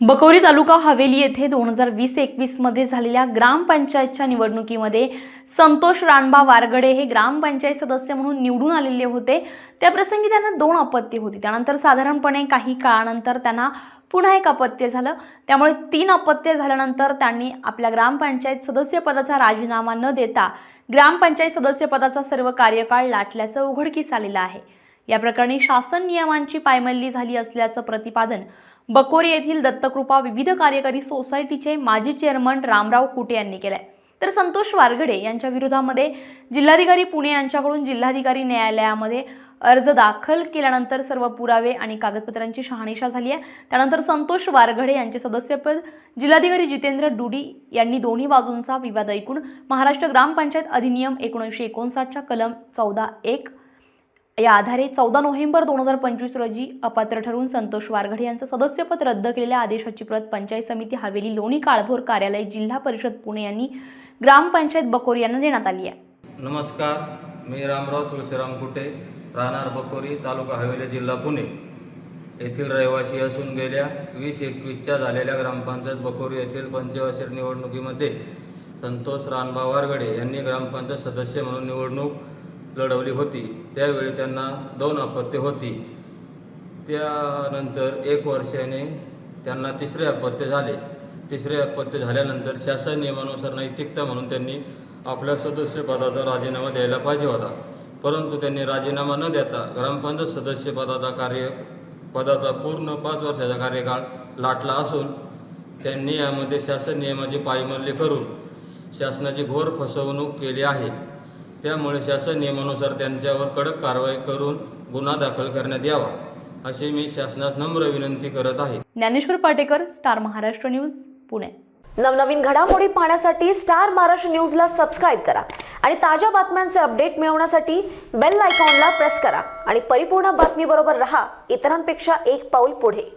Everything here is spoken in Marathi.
बकौरी तालुका हवेली येथे दोन हजार वीस एकवीसमध्ये झालेल्या ग्रामपंचायतच्या निवडणुकीमध्ये संतोष रानबा वारगडे हे ग्रामपंचायत सदस्य म्हणून निवडून आलेले होते. त्याप्रसंगी त्यांना दोन अपत्ये होती. त्यानंतर साधारणपणे काही काळानंतर त्यांना पुन्हा एक अपत्य झालं. त्यामुळे तीन अपत्य झाल्यानंतर त्यांनी आपल्या ग्रामपंचायत सदस्यपदाचा राजीनामा न देता ग्रामपंचायत सदस्यपदाचा सर्व कार्यकाळ लाटल्याचं उघडकीस आलेलं आहे. या प्रकरणी शासन नियमांची पायमल्ली झाली असल्याचं प्रतिपादन बकोरी येथील दत्तकृपा विविध कार्यकारी सोसायटीचे माजी चेअरमन रामराव कुटे यांनी केलं आहे तर संतोष वारगडे यांच्या विरोधामध्ये जिल्हाधिकारी पुणे यांच्याकडून जिल्हाधिकारी न्यायालयामध्ये अर्ज दाखल केल्यानंतर सर्व पुरावे आणि कागदपत्रांची शहानिशा झाली आहे. त्यानंतर संतोष वारगडे यांचे सदस्यपद जिल्हाधिकारी जितेंद्र डुडी यांनी दोन्ही बाजूंचा विवाद ऐकून महाराष्ट्र ग्रामपंचायत अधिनियम एकोणीसशे एकोणसाठच्या कलम चौदा एक या आधारे चौदा नोव्हेंबर दोन हजार पंचवीस रोजी अपात्र ठरून संतोष वारघडे यांचं सदस्यपद रद्द केलेल्या आदेशाची प्रत पंचायत समिती हवेली लोणी काळभोर कार्यालय जिल्हा परिषद पुणे यांनी ग्रामपंचायत बकोरी यांना देण्यात आली आहे. नमस्कार मी रामराव तुळशीराम कुटे राहणार बकोरी तालुका हवेली जिल्हा पुणे. येथील रहिवासी असून गेल्या वीस एकवीसच्या झालेल्या ग्रामपंचायत बकोरी येथील पंचवार्षिक निवडणुकीमध्ये संतोष रानबा वारगडे यांनी ग्रामपंचायत सदस्य म्हणून निवडणूक लढवली होती. त्यावेळी त्यांना दोन अपत्य होती. त्यानंतर एक वर्षाने त्यांना तिसरे अपत्य झाले. तिसरे अपत्य झाल्यानंतर शासन नियमानुसार नैतिकता म्हणून त्यांनी आपल्या सदस्यपदाचा राजीनामा द्यायला पाहिजे होता. परंतु त्यांनी राजीनामा न देता ग्रामपंचायत सदस्यपदाचा कार्य पदाचा पूर्ण पाच वर्षाचा कार्यकाळ लाटला असून त्यांनी यामध्ये शासन नियमाची पायमल्ली करून शासनाची घोर फसवणूक केली आहे. त्यामुळे शासन नियमानुसार त्यांच्यावर कडक कारवाई करून गुन्हा दाखल करण्यात यावा अशी मी शासनास नम्र विनंती करत आहे. Dnyaneshwar Patekar star Maharashtra news Pune. नवनवीन घडामोडी पाहण्यासाठी स्टार महाराष्ट्र न्यूजला सबस्क्राईब करा आणि ताज्या बातम्यांचे अपडेट मिळवण्यासाठी बेल आयकॉनला प्रेस करा आणि परिपूर्ण बातमीबरोबर रहा. इतरांपेक्षा एक पाऊल पुढे.